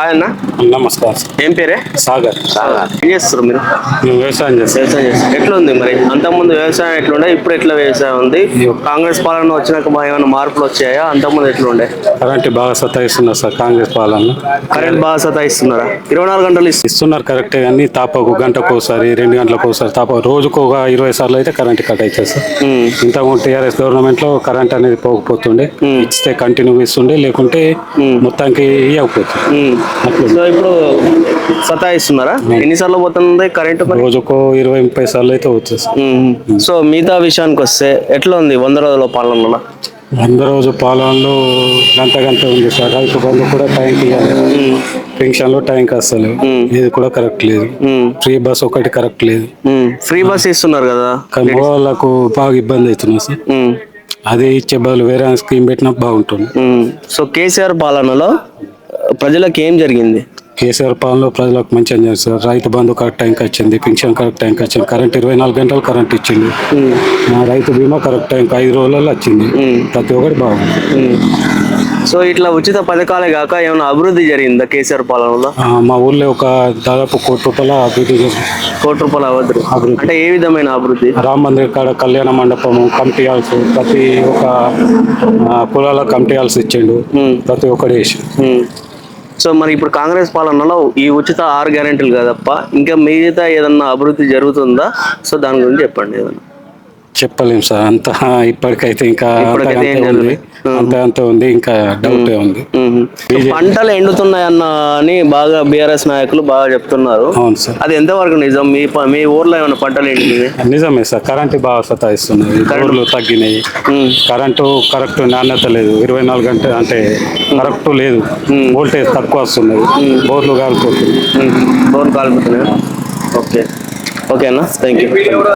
అన్న. నమస్కారం. ఏం పేరే? సాగర్. ఏం చేస్తారు మీరు? వ్యవసాయం చేస్తాం వ్యవసాయం చేస్తారు ఎట్లా ఉంది మరి? అంతకుముందు వ్యవసాయం ఎట్లుండే? ఇప్పుడు ఎట్లా వ్యవసాయం ఉంది? కాంగ్రెస్ పాలన వచ్చినాక ఏమైనా మార్పులు వచ్చాయా? అంతకుముందు ఎట్లుండే? కరెంట్ బాగా సతాయిస్తున్నారు సార్ కాంగ్రెస్ పాలన కరెంట్ బాగా సతాయిస్తున్నారా? ఇరవై నాలుగు గంటలు ఇస్తున్నారు కరెక్టే కానీ తాపకు గంటకు ఒకసారి రెండు గంటలకు ఒకసారి తాప రోజుకు ఒక ఇరవై సార్లు అయితే కరెంట్ కట్ అవుతుంది సార్. ఇంతకుముందు టీఆర్ఎస్ గవర్నమెంట్లో కరెంట్ అనేది పోకపోతుండే. ఇస్తే కంటిన్యూ ఇస్తుండే లేకుంటే మొత్తానికి ఇవ్వకపోతుంది సో ఇప్పుడు సతాయిస్తున్నారా? ఎన్నిసార్లు పోతుంది కరెంట్ రోజుకు ఇరవై ముప్పై సార్లు అయితే మ్మ్. సో మిగతా విషయానికి వస్తే ఎట్లా ఉంది వంద రోజుల పాలనలో? వంద రోజు పాలనలో గంట గంట ఉంది సార్. రైతు బంధు కూడా టైంకి పెన్షన్లు టైంకి వస్తలేవు ఇది కూడా కరెక్ట్ లేదు. ఫ్రీ బస్ ఒకటి కరెక్ట్ లేదు. ఫ్రీ బస్ ఇస్తున్నారు కదా కానీ వాళ్ళకు బాగా ఇబ్బంది అవుతుంది సార్. అదే ఇచ్చే బదులు వేరే స్కీమ్ పెట్టినా బాగుంటుంది. సో కేసీఆర్ పాలనలో ప్రజలకు ఏం జరిగింది? కేసీఆర్ పాలనలో ప్రజలకు మంచిగా చేస్తారు రైతు బంధు కరెక్ట్ టైంకి వచ్చింది పెన్షన్ కరెక్ట్ టైంకి వచ్చింది కరెంట్ ఇరవై నాలుగు గంటలు కరెంట్ ఇచ్చింది. ఆ రైతు బీమా కరెక్ట్ టైంకి ఐదు రోజులలో వచ్చింది. ప్రతి ఒక్కటి బాగుంది. సో ఇట్లా ఉచిత పథకాలే కాక ఏమైనా అభివృద్ధి జరిగిందా కేసీఆర్ పాలనలో? మా ఊళ్ళో ఒక దాదాపు కోటి రూపాయల అభివృద్ధి చేశారు. కోటి రూపాయల అభివృద్ధి. అభివృద్ధి. అంటే ఏ విధమైన అభివృద్ధి? రామ మందిర్ కాడ కళ్యాణ మండపము కమిటీ హాల్స్ ప్రతి ఒక్క కులాల కమిటీ హాల్స్ ఇచ్చిండు. ప్రతి మ్మ్. సో మరి ఇప్పుడు కాంగ్రెస్ పాలనలో ఈ ఉచిత ఆరు గ్యారెంటీలు కదప్ప ఇంకా మిగతా ఏదన్నా అభివృద్ధి జరుగుతుందా? సో దాని గురించి చెప్పండి ఏదన్నా. చెప్పలేం సార్. అంత ఇప్పటికైతే ఇంకా. అంత అంత ఉంది. ఇంకా డౌట్ ఉంది. పంటలు ఎండుతున్నాయన్న అని బాగా బీఆర్ఎస్ నాయకులు బాగా చెప్తున్నారు. అవును సార్. అది ఎంతవరకు నిజం? మీ మీ ఊర్లో ఏమైనా పంటలు ఎండింది నిజమే సార్. కరెంటు బాగా సతాయిస్తున్నది రోడ్లు తగ్గినాయి. కరెంటు కరెక్ట్ నాణ్యత లేదు. ఇరవై నాలుగు గంటలు అంటే కరెక్ట్ లేదు. వోల్టేజ్ తక్కువ వస్తున్నది. బోర్లు కాలిపోతుంది బోర్ కాలుపుతున్నాయి? ఓకే. ఓకే అన్న థ్యాంక్ యూ